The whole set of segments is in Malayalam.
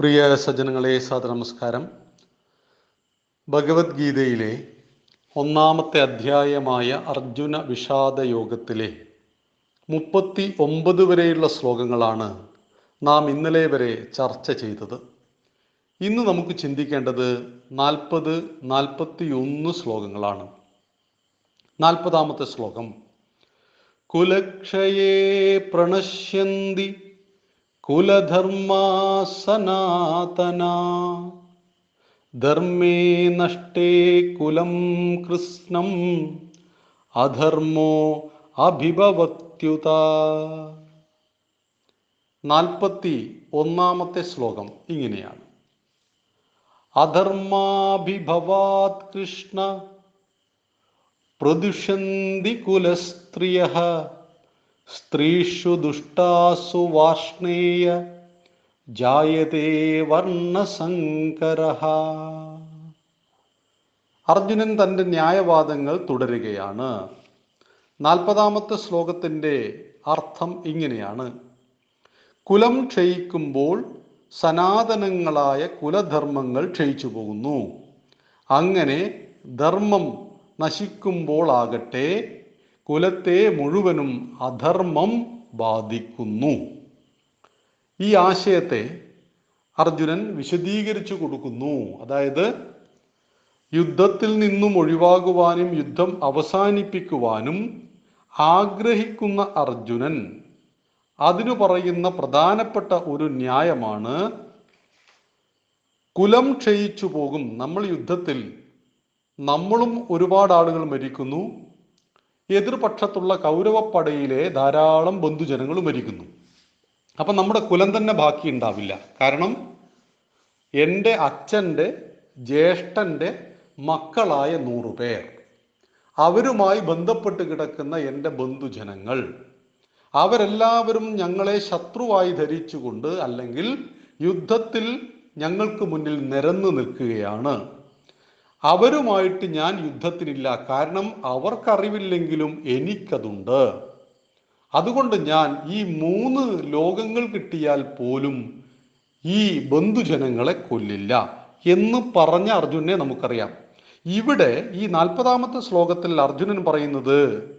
പ്രിയ സജ്ജനങ്ങളെ നമസ്കാരം ഭഗവത്ഗീതയിലെ ഒന്നാമത്തെ അധ്യായമായ അർജുന വിഷാദ യോഗത്തിലെ മുപ്പത്തി ഒമ്പത് വരെയുള്ള ശ്ലോകങ്ങളാണ് നാം ഇന്നലെ വരെ ചർച്ച ചെയ്തത്. ഇന്ന് നമുക്ക് ചിന്തിക്കേണ്ടത് നാൽപ്പത് നാൽപ്പത്തി ഒന്ന് ശ്ലോകങ്ങളാണ്. നാൽപ്പതാമത്തെ ശ്ലോകം. കുലക്ഷയേ പ്രണശ്യന്തി കുലധർമാ സനാതന ധർമ്മേ നഷ്ടേ കുലം കൃഷ്ണം അധർമ്മോ അഭിഭവത്യുത നാൽപ്പത്തി ഒന്നാമത്തെ ശ്ലോകം ഇങ്ങനെയാണ്. അധർമാഭിഭവാത് കൃഷ്ണ പ്രദുഷന്തി കുലസ്ത്രിയ സ്ത്രീഷു ദുഷ്ടാസു വാർഷ്ണേയ ജായതേ വർണസങ്കര അർജുനൻ തന്റെ ന്യായവാദങ്ങൾ തുടരുകയാണ്. നാൽപ്പതാമത്തെ ശ്ലോകത്തിന്റെ അർത്ഥം ഇങ്ങനെയാണ്. കുലം ക്ഷയിക്കുമ്പോൾ സനാതനങ്ങളായ കുലധർമ്മങ്ങൾ ക്ഷയിച്ചു പോകുന്നു. അങ്ങനെ ധർമ്മം നശിക്കുമ്പോൾ ആകട്ടെ കുലത്തെ മുഴുവനും അധർമ്മം ബാധിക്കുന്നു. ഈ ആശയത്തെ അർജുനൻ വിശദീകരിച്ചു കൊടുക്കുന്നു. അതായത് യുദ്ധത്തിൽ നിന്നും ഒഴിവാകുവാനും യുദ്ധം അവസാനിപ്പിക്കുവാനും ആഗ്രഹിക്കുന്ന അർജുനൻ അതിനു പറയുന്ന പ്രധാനപ്പെട്ട ഒരു ന്യായമാണ് കുലം ക്ഷയിച്ചു പോകും. നമ്മൾ യുദ്ധത്തിൽ നമ്മളും ഒരുപാട് ആളുകൾ മരിക്കുന്നു. എതിർപക്ഷത്തുള്ള കൗരവപ്പടയിലെ ധാരാളം ബന്ധുജനങ്ങൾ മരിക്കുന്നു. അപ്പം നമ്മുടെ കുലം തന്നെ ബാക്കി ഉണ്ടാവില്ല. കാരണം എന്റെ അച്ഛന്റെ ജ്യേഷ്ഠന്റെ മക്കളായ നൂറു പേർ. അവരുമായി ബന്ധപ്പെട്ട് കിടക്കുന്ന എന്റെ ബന്ധുജനങ്ങൾ. അവരെല്ലാവരും ഞങ്ങളെ ശത്രുവായി ധരിച്ചുകൊണ്ട് അല്ലെങ്കിൽ യുദ്ധത്തിൽ ഞങ്ങൾക്ക് മുന്നിൽ നിരന്നു നിൽക്കുകയാണ്. അവരുമായിട്ട് ഞാൻ യുദ്ധത്തിനില്ല. കാരണം അവർക്കറിവില്ലെങ്കിലും എനിക്കതുണ്ട്. അതുകൊണ്ട് ഞാൻ ഈ മൂന്ന് ലോകങ്ങൾ കിട്ടിയാൽ പോലും ഈ ബന്ധുജനങ്ങളെ കൊല്ലില്ല എന്ന് പറഞ്ഞ അർജുനെ നമുക്കറിയാം. ഇവിടെ ഈ നാൽപ്പതാമത്തെ ശ്ലോകത്തിൽ അർജുനൻ പറയുന്നത്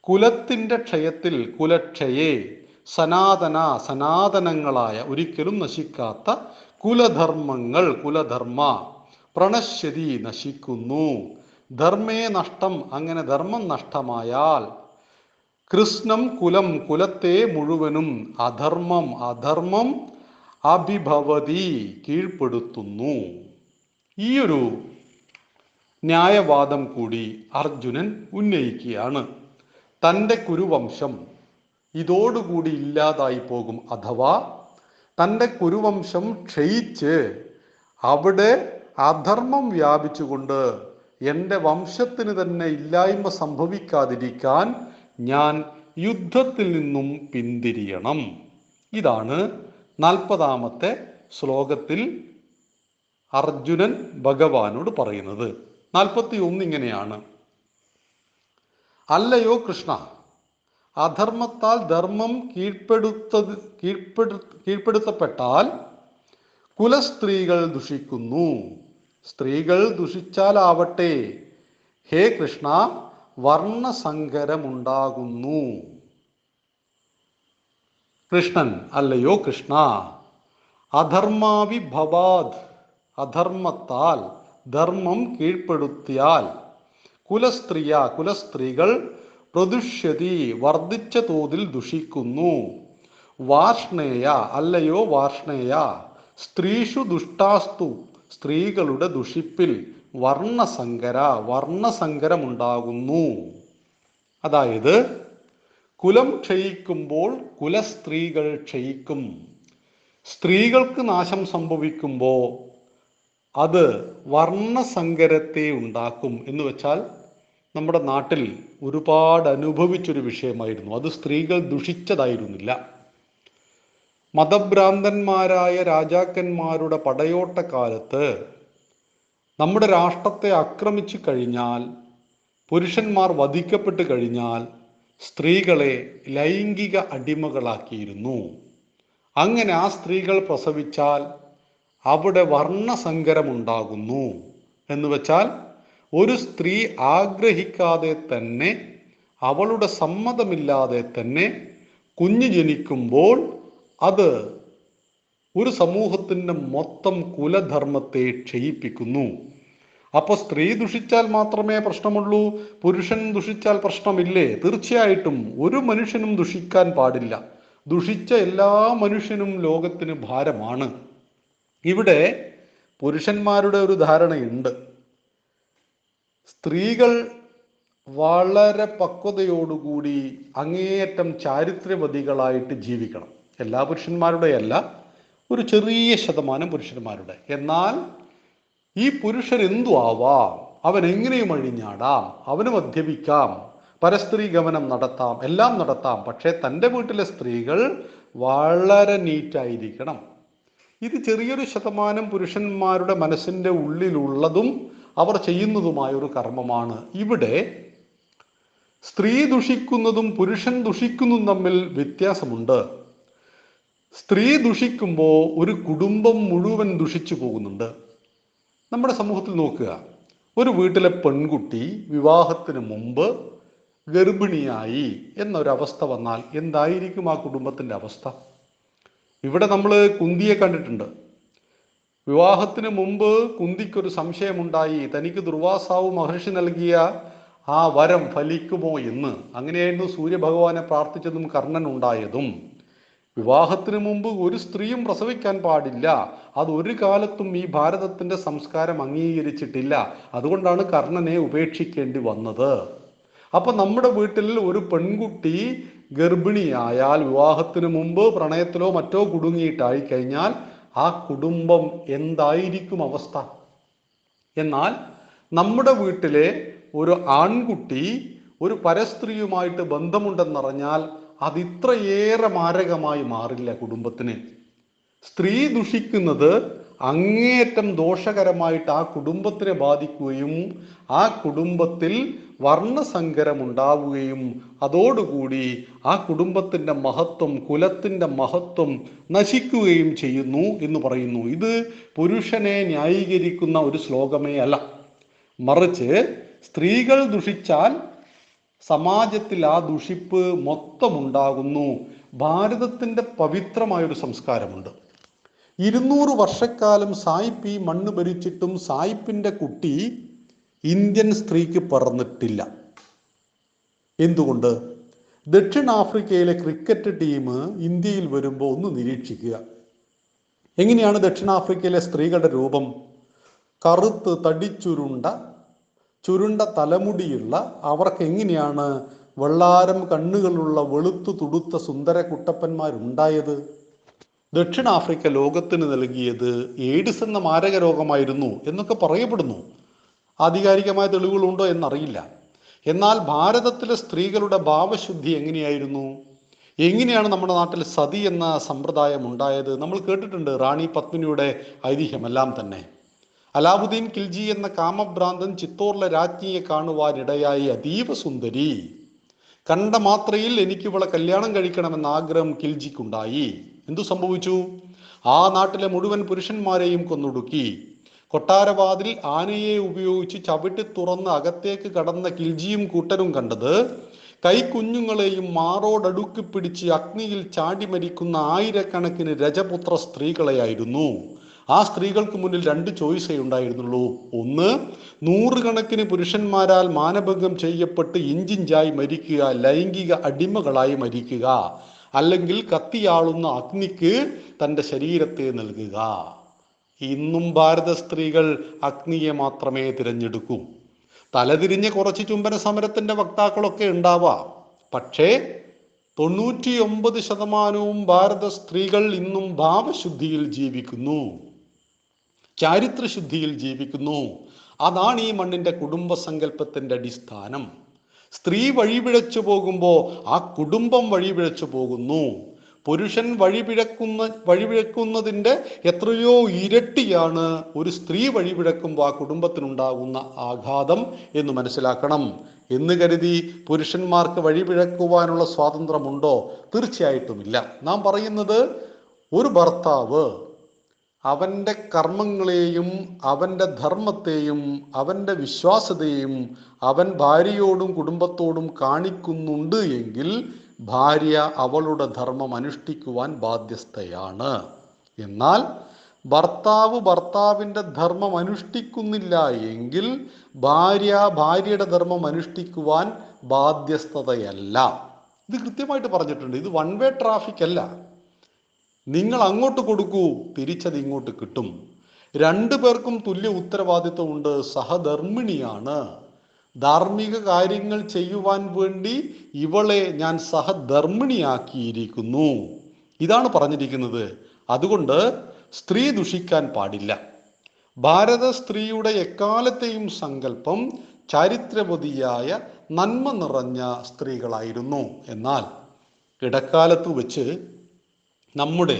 കുലത്തിന്റെ ക്ഷയത്തിൽ കുലക്ഷയെ സനാതന സനാതനങ്ങളായ ഒരിക്കലും നശിക്കാത്ത കുലധർമ്മങ്ങൾ കുലധർമ്മ പ്രണശ്യതി നശിക്കുന്നു. ധർമ്മേ നഷ്ടം അങ്ങനെ ധർമ്മം നഷ്ടമായാൽ കൃഷ്ണം കുലം കുലത്തെ മുഴുവനും അധർമ്മം അധർമ്മം അഭിഭവതി കീഴ്പ്പെടുത്തുന്നു. ഈയൊരു ന്യായവാദം കൂടി അർജുനൻ ഉന്നയിക്കുകയാണ്. തന്റെ കുരുവംശം ഇതോടുകൂടി ഇല്ലാതായി പോകും അഥവാ തന്റെ കുരുവംശം ക്ഷയിച്ച് അവിടെ അധർമ്മം വ്യാപിച്ചുകൊണ്ട് എന്റെ വംശത്തിന് തന്നെ ഇല്ലായ്മ സംഭവിക്കാതിരിക്കാൻ ഞാൻ യുദ്ധത്തിൽ നിന്നും പിന്തിരിയണം. ഇതാണ് നാൽപ്പതാമത്തെ ശ്ലോകത്തിൽ അർജുനൻ ഭഗവാനോട് പറയുന്നത്. നാൽപ്പത്തി ഒന്ന് ഇങ്ങനെയാണ്. അല്ലയോ കൃഷ്ണ അധർമ്മത്താൽ ധർമ്മം കീഴ്പ്പെടുത്തത് കീഴ്പ്പെടു കീഴ്പ്പെടുത്തപ്പെട്ടാൽ കുലസ്ത്രീകൾ ദുഷിക്കുന്നു. സ്ത്രീകൾ ദുഷിച്ചാലാവട്ടെ. ഹേ കൃഷ്ണ വർണസങ്കരമുണ്ടാകുന്നു. കൃഷ്ണൻ അല്ലയോ കൃഷ്ണ അധർമാവിഭവാദ് അധർമ്മത്താൽ ധർമ്മം കീഴ്പ്പെടുത്തിയാൽ കുലസ്ത്രീയ കുലസ്ത്രീകൾ പ്രദുഷ്യതി വർദ്ധിച്ച തോതിൽ ദുഷിക്കുന്നു. വാർഷ്ണേയ അല്ലയോ വാർഷ്ണേയ സ്ത്രീഷു ദുഷ്ടാസ്തു സ്ത്രീകളുടെ ദുഷിപ്പിൽ വർണസങ്കര വർണസങ്കരമുണ്ടാകുന്നു. അതായത് കുലം ക്ഷയിക്കുമ്പോൾ കുലസ്ത്രീകൾ ക്ഷയിക്കും. സ്ത്രീകൾക്ക് നാശം സംഭവിക്കുമ്പോൾ അത് വർണസങ്കരത്തെ ഉണ്ടാക്കും എന്ന് വെച്ചാൽ നമ്മുടെ നാട്ടിൽ ഒരുപാട് അനുഭവിച്ചൊരു വിഷയമായിരുന്നു. അത് സ്ത്രീകൾ ദുഷിച്ചതായിരുന്നില്ല. മതഭ്രാന്തന്മാരായ രാജാക്കന്മാരുടെ പടയോട്ട കാലത്ത് നമ്മുടെ രാഷ്ട്രത്തെ ആക്രമിച്ചു കഴിഞ്ഞാൽ പുരുഷന്മാർ വധിക്കപ്പെട്ട് കഴിഞ്ഞാൽ സ്ത്രീകളെ ലൈംഗിക അടിമകളാക്കിയിരുന്നു. അങ്ങനെ ആ സ്ത്രീകൾ പ്രസവിച്ചാൽ അവിടെ വർണസങ്കരമുണ്ടാകുന്നു എന്ന് വെച്ചാൽ ഒരു സ്ത്രീ ആഗ്രഹിക്കാതെ തന്നെ അവളുടെ സമ്മതമില്ലാതെ തന്നെ കുഞ്ഞു ജനിക്കുമ്പോൾ അത് ഒരു സമൂഹത്തിന്റെ മൊത്തം കുലധർമ്മത്തെ ക്ഷയിപ്പിക്കുന്നു. അപ്പോൾ സ്ത്രീ ദുഷിച്ചാൽ മാത്രമേ പ്രശ്നമുള്ളൂ പുരുഷൻ ദുഷിച്ചാൽ പ്രശ്നമില്ലേ? തീർച്ചയായിട്ടും ഒരു മനുഷ്യനും ദുഷിക്കാൻ പാടില്ല. ദുഷിച്ച എല്ലാ മനുഷ്യനും ലോകത്തിന് ഭാരമാണ്. ഇവിടെ പുരുഷന്മാരുടെ ഒരു ധാരണയുണ്ട്. സ്ത്രീകൾ വളരെ പക്വതയോടുകൂടി അങ്ങേയറ്റം ചാരിത്രവതികളായിട്ട് ജീവിക്കണം. എല്ലാ പുരുഷന്മാരുടെ അല്ല ഒരു ചെറിയ ശതമാനം പുരുഷന്മാരുടെ. എന്നാൽ ഈ പുരുഷൻ എന്തു ആവാം? അവൻ എങ്ങനെയും അഴിഞ്ഞാടാം അവന് മദ്യപിക്കാം പരസ്ത്രീ ഗമനം നടത്താം എല്ലാം നടത്താം. പക്ഷേ തന്റെ വീട്ടിലെ സ്ത്രീകൾ വളരെ നീറ്റായിരിക്കണം. ഇത് ചെറിയൊരു ശതമാനം പുരുഷന്മാരുടെ മനസ്സിന്റെ ഉള്ളിലുള്ളതും അവർ ചെയ്യുന്നതുമായ ഒരു കർമ്മമാണ്. ഇവിടെ സ്ത്രീ ദുഷിക്കുന്നതും പുരുഷൻ ദുഷിക്കുന്നതും തമ്മിൽ വ്യത്യാസമുണ്ട്. സ്ത്രീ ദുഷിക്കുമ്പോൾ ഒരു കുടുംബം മുഴുവൻ ദുഷിച്ചു പോകുന്നുണ്ട്. നമ്മുടെ സമൂഹത്തിൽ നോക്കുക. ഒരു വീട്ടിലെ പെൺകുട്ടി വിവാഹത്തിന് മുമ്പ് ഗർഭിണിയായി എന്നൊരവസ്ഥ വന്നാൽ എന്തായിരിക്കും ആ കുടുംബത്തിന്റെ അവസ്ഥ? ഇവിടെ നമ്മൾ കുന്തിയെ കണ്ടിട്ടുണ്ട്. വിവാഹത്തിന് മുമ്പ് കുന്തിക്കൊരു സംശയമുണ്ടായി. തനിക്ക് ദുർവാസാവ് മഹർഷി നൽകിയ ആ വരം ഫലിക്കുമോ എന്ന്. അങ്ങനെയായിരുന്നു സൂര്യഭഗവാനെ പ്രാർത്ഥിച്ചതും കർണൻ ഉണ്ടായതും വിവാഹത്തിന് മുമ്പ് ഒരു സ്ത്രീയും പ്രസവിക്കാൻ പാടില്ല. അത് ഒരു കാലത്തും ഈ ഭാരതത്തിന്റെ സംസ്കാരം അംഗീകരിച്ചിട്ടില്ല. അതുകൊണ്ടാണ് കർണനെ ഉപേക്ഷിക്കേണ്ടി വന്നത്. അപ്പൊ നമ്മുടെ വീട്ടിൽ ഒരു പെൺകുട്ടി ഗർഭിണിയായാൽ വിവാഹത്തിന് മുമ്പ് പ്രണയത്തിലോ മറ്റോ കുടുങ്ങിയിട്ടായി കഴിഞ്ഞാൽ ആ കുടുംബം എന്തായിരിക്കും അവസ്ഥ? എന്നാൽ നമ്മുടെ വീട്ടിലെ ഒരു ആൺകുട്ടി ഒരു പരസ്ത്രീയുമായിട്ട് ബന്ധമുണ്ടെന്നറിഞ്ഞാൽ അത് ഇത്രയേറെ മാരകമായി മാറില്ല കുടുംബത്തിന്. സ്ത്രീ ദുഷിക്കുന്നത് അങ്ങേയറ്റം ദോഷകരമായിട്ട് ആ കുടുംബത്തിനെ ബാധിക്കുകയും ആ കുടുംബത്തിൽ വർണസങ്കരം ഉണ്ടാവുകയും അതോടുകൂടി ആ കുടുംബത്തിന്റെ മഹത്വം കുലത്തിന്റെ മഹത്വം നശിക്കുകയും ചെയ്യുന്നു എന്ന് പറയുന്നു. ഇത് പുരുഷനെ ന്യായീകരിക്കുന്ന ഒരു ശ്ലോകമേ അല്ല. മറിച്ച് സ്ത്രീകൾ ദുഷിച്ചാൽ സമാജത്തിൽ ആ ദുഷിപ്പ് മൊത്തമുണ്ടാകുന്നു. ഭാരതത്തിന്റെ പവിത്രമായൊരു സംസ്കാരമുണ്ട്. ഇരുന്നൂറ് വർഷക്കാലം സായിപ്പ് ഈ മണ്ണ് ഭരിച്ചിട്ടും സായിപ്പിന്റെ കുട്ടി ഇന്ത്യൻ സ്ത്രീക്ക് പറന്നിട്ടില്ല. എന്തുകൊണ്ട്? ദക്ഷിണാഫ്രിക്കയിലെ ക്രിക്കറ്റ് ടീം ഇന്ത്യയിൽ വരുമ്പോൾ ഒന്ന് നിരീക്ഷിക്കുക. എങ്ങനെയാണ് ദക്ഷിണാഫ്രിക്കയിലെ സ്ത്രീകളുടെ രൂപം? കറുത്ത് തടിച്ചുരുണ്ട ചുരുണ്ട തലമുടിയുള്ള അവർക്ക് എങ്ങനെയാണ് വെള്ളാരം കണ്ണുകളുള്ള വെളുത്തു തുടുത്ത സുന്ദര കുട്ടപ്പന്മാരുണ്ടായത്? ദക്ഷിണാഫ്രിക്ക ലോകത്തിന് നൽകിയത് എയ്ഡ്സ് എന്ന മാരക രോഗമായിരുന്നു എന്നൊക്കെ പറയപ്പെടുന്നു. ആധികാരികമായ തെളിവുകളുണ്ടോ എന്നറിയില്ല. എന്നാൽ ഭാരതത്തിലെ സ്ത്രീകളുടെ ഭാവശുദ്ധി എങ്ങനെയായിരുന്നു? എങ്ങനെയാണ് നമ്മുടെ നാട്ടിൽ സതി എന്ന സമ്പ്രദായം ഉണ്ടായത്? നമ്മൾ കേട്ടിട്ടുണ്ട് റാണി പത്മിനിയുടെ ഐതിഹ്യമെല്ലാം തന്നെ. അലാവുദ്ദീൻ കിൽജി എന്ന കാമഭ്രാന്തൻ ചിത്തോറിലെ രാജ്ഞിയെ കാണുവാനിടയായി അതീവ സുന്ദരി. കണ്ട മാത്രയിൽ എനിക്ക് ഇവളെ കല്യാണം കഴിക്കണമെന്ന ആഗ്രഹം കിൽജിക്കുണ്ടായി. എന്തു സംഭവിച്ചു? ആ നാട്ടിലെ മുഴുവൻ പുരുഷന്മാരെയും കൊന്നൊടുക്കി. കൊട്ടാരവാതിൽ ആനയെ ഉപയോഗിച്ച് ചവിട്ടി തുറന്ന് അകത്തേക്ക് കടന്ന കിൽജിയും കൂട്ടരും കണ്ടത് കൈക്കുഞ്ഞുങ്ങളെയും മാറോടടുക്കി പിടിച്ച് അഗ്നിയിൽ ചാടി മരിക്കുന്ന ആയിരക്കണക്കിന് രജപുത്ര സ്ത്രീകളെയായിരുന്നു. ആ സ്ത്രീകൾക്ക് മുന്നിൽ രണ്ട് ചോയ്സേ ഉണ്ടായിരുന്നുള്ളൂ. ഒന്ന് നൂറുകണക്കിന് പുരുഷന്മാരാൽ മാനഭംഗം ചെയ്യപ്പെട്ട് ഇഞ്ചിഞ്ചായി മരിക്കുക ലൈംഗിക അടിമകളായി മരിക്കുക അല്ലെങ്കിൽ കത്തിയാളുന്ന അഗ്നിക്ക് തന്റെ ശരീരത്തെ നൽകുക. ഇന്നും ഭാരത സ്ത്രീകൾ അഗ്നിയെ മാത്രമേ തിരഞ്ഞെടുക്കൂ. തലതിരിഞ്ഞ് കുറച്ച് ചുംബന സമരത്തിന്റെ വക്താക്കളൊക്കെ ഉണ്ടാവാം. പക്ഷേ തൊണ്ണൂറ്റി ഒമ്പത് ശതമാനവും ഭാരത സ്ത്രീകൾ ഇന്നും ഭാവശുദ്ധിയിൽ ജീവിക്കുന്നു. ചാരിത്രശുദ്ധിയിൽ ജീവിക്കുന്നു. അതാണ് ഈ മണ്ണിന്റെ കുടുംബ സങ്കല്പത്തിന്റെ അടിസ്ഥാനം. സ്ത്രീ വഴിപിഴച്ചു പോകുമ്പോൾ ആ കുടുംബം വഴിപിഴച്ചു പോകുന്നു. പുരുഷൻ വഴിപിഴക്കുന്ന വഴിപിഴക്കുന്നതിന്റെ എത്രയോ ഇരട്ടിയാണ് ഒരു സ്ത്രീ വഴിപിഴക്കുമ്പോൾ ആ കുടുംബത്തിനുണ്ടാകുന്ന ആഘാതം എന്ന് മനസ്സിലാക്കണം. എന്ന് കരുതി പുരുഷന്മാർക്ക് വഴിപിഴക്കുവാനുള്ള സ്വാതന്ത്ര്യമുണ്ടോ? തീർച്ചയായിട്ടുമില്ല. നാം പറയുന്നത് ഒരു ഭർത്താവ് അവന്റെ കർമ്മങ്ങളെയും അവന്റെ ധർമ്മത്തെയും അവന്റെ വിശ്വാസതയെയും അവൻ ഭാര്യയോടും കുടുംബത്തോടും കാണിക്കുന്നുണ്ട് എങ്കിൽ ഭാര്യ അവളുടെ ധർമ്മം അനുഷ്ഠിക്കുവാൻ ബാധ്യസ്ഥയാണ്. എന്നാൽ ഭർത്താവ് ഭർത്താവിന്റെ ധർമ്മം അനുഷ്ഠിക്കുന്നില്ല എങ്കിൽ ഭാര്യ ഭാര്യയുടെ ധർമ്മം അനുഷ്ഠിക്കുവാൻ ബാധ്യസ്ഥതയല്ല. ഇത് കൃത്യമായിട്ട് പറഞ്ഞിട്ടുണ്ട്. ഇത് വൺ വേ ട്രാഫിക് അല്ല. നിങ്ങൾ അങ്ങോട്ട് കൊടുക്കൂ. തിരിച്ചത് ഇങ്ങോട്ട് കിട്ടും. രണ്ടു പേർക്കും തുല്യ ഉത്തരവാദിത്വമുണ്ട് സഹധർമ്മിണിയാണ്. ധാർമ്മിക കാര്യങ്ങൾ ചെയ്യുവാൻ വേണ്ടി ഇവളെ ഞാൻ സഹധർമ്മിണിയാക്കിയിരിക്കുന്നു. ഇതാണ് പറഞ്ഞിരിക്കുന്നത്. അതുകൊണ്ട് സ്ത്രീ ദുഷിക്കാൻ പാടില്ല. ഭാരത സ്ത്രീയുടെ എക്കാലത്തെയും സങ്കല്പം ചാരിത്രവതിയായ നന്മ നിറഞ്ഞ സ്ത്രീകളായിരുന്നു. എന്നാൽ ഇടക്കാലത്ത് വെച്ച് നമ്മുടെ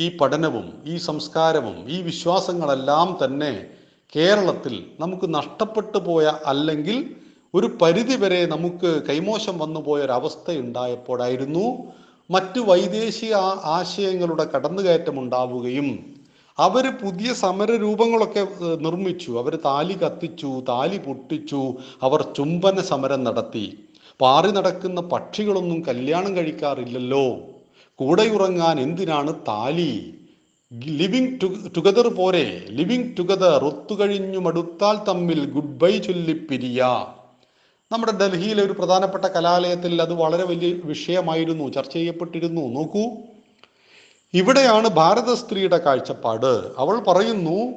ഈ പഠനവും ഈ സംസ്കാരവും ഈ വിശ്വാസങ്ങളെല്ലാം തന്നെ കേരളത്തിൽ നമുക്ക് നഷ്ടപ്പെട്ടു പോയ അല്ലെങ്കിൽ ഒരു പരിധിവരെ നമുക്ക് കൈമോശം വന്നു പോയൊരവസ്ഥ ഉണ്ടായപ്പോഴായിരുന്നു മറ്റ് വൈദേശിക ആശയങ്ങളുടെ കടന്നുകയറ്റം ഉണ്ടാവുകയും അവർ പുതിയ സമര രൂപങ്ങളൊക്കെ നിർമ്മിച്ചു. അവർ താലി കത്തിച്ചു താലി പൊട്ടിച്ചു അവർ ചുംബന സമരം നടത്തി. പാറി നടക്കുന്ന പക്ഷികളൊന്നും കല്യാണം കഴിക്കാറില്ലല്ലോ. കൂടെയുറങ്ങാൻ എന്തിനാണ് താലി? ലിവിങ് ടുഗദർ പോരെ. ലിവിങ് ടുഗദർ ഒത്തുകഴിഞ്ഞു മടുത്താൽ തമ്മിൽ ഗുഡ് ബൈ ചൊല്ലിപ്പിരിയ നമ്മുടെ ഡൽഹിയിലെ ഒരു പ്രധാനപ്പെട്ട കലാലയത്തിൽ അത് വളരെ വലിയ വിഷയമായിരുന്നു. ചർച്ച ചെയ്യപ്പെട്ടിരുന്നു. നോക്കൂ. ഇവിടെയാണ് ഭാരത സ്ത്രീയുടെ കാഴ്ചപ്പാട്. അവൾ പറയുന്നു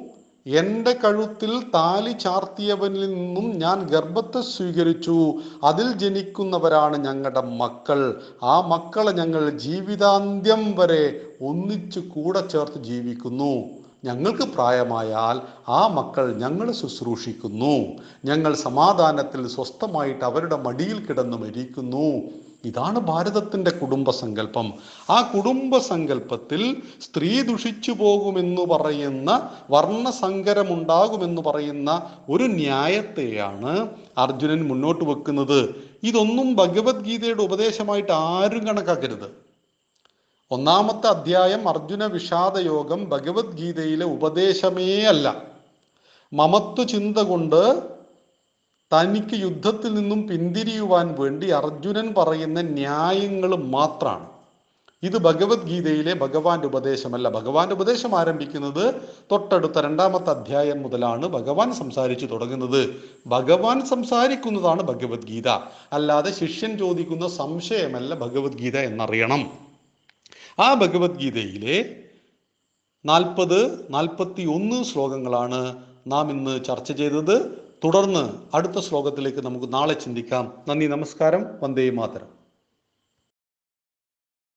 എന്റെ കഴുത്തിൽ താലി ചാർത്തിയവനിൽ നിന്നും ഞാൻ ഗർഭത്തെ സ്വീകരിച്ചു. അതിൽ ജനിക്കുന്നവരാണ് ഞങ്ങളുടെ മക്കൾ. ആ മക്കളെ ഞങ്ങൾ ജീവിതാന്ത്യം വരെ ഒന്നിച്ചു കൂടെ ചേർത്ത് ജീവിക്കുന്നു. ഞങ്ങൾക്ക് പ്രായമായാൽ ആ മക്കൾ ഞങ്ങൾ ശുശ്രൂഷിക്കുന്നു. ഞങ്ങൾ സമാധാനത്തിൽ സ്വസ്ഥമായിട്ട് അവരുടെ മടിയിൽ കിടന്നു മരിക്കുന്നു. ഇതാണ് ഭാരതത്തിന്റെ കുടുംബസങ്കല്പം. ആ കുടുംബസങ്കല്പത്തിൽ സ്ത്രീ ദുഷിച്ചു പോകുമെന്ന് പറയുന്ന വർണസങ്കരമുണ്ടാകുമെന്ന് പറയുന്ന ഒരു ന്യായത്തെയാണ് അർജുനൻ മുന്നോട്ട് വെക്കുന്നത്. ഇതൊന്നും ഭഗവത്ഗീതയുടെ ഉപദേശമായിട്ട് ആരും കണക്കാക്കരുത്. ഒന്നാമത്തെ അധ്യായം അർജുന വിഷാദയോഗം ഭഗവത്ഗീതയിലെ ഉപദേശമേ അല്ല. മമത്വ ചിന്ത കൊണ്ട് തനിക്ക് യുദ്ധത്തിൽ നിന്നും പിന്തിരിയുവാൻ വേണ്ടി അർജുനൻ പറയുന്ന ന്യായങ്ങൾ മാത്രമാണ് ഇത് ഭഗവത്ഗീതയിലെ ഭഗവാന്റെ ഉപദേശമല്ല. ഭഗവാന്റെ ഉപദേശം ആരംഭിക്കുന്നത് തൊട്ടടുത്ത രണ്ടാമത്തെ അധ്യായം മുതലാണ് ഭഗവാൻ സംസാരിച്ചു തുടങ്ങുന്നത്. ഭഗവാൻ സംസാരിക്കുന്നതാണ് ഭഗവത്ഗീത. അല്ലാതെ ശിഷ്യൻ ചോദിക്കുന്ന സംശയമല്ല ഭഗവത്ഗീത എന്നറിയണം. ആ ഭഗവത്ഗീതയിലെ നാൽപ്പത് നാൽപ്പത്തി ഒന്ന് ശ്ലോകങ്ങളാണ് നാം ഇന്ന് ചർച്ച ചെയ്തത്. തുടർന്ന് അടുത്ത ശ്ലോകത്തിലേക്ക് നമുക്ക് നാളെ ചിന്തിക്കാം. നന്ദി നമസ്കാരം. വന്ദേ മാതരം.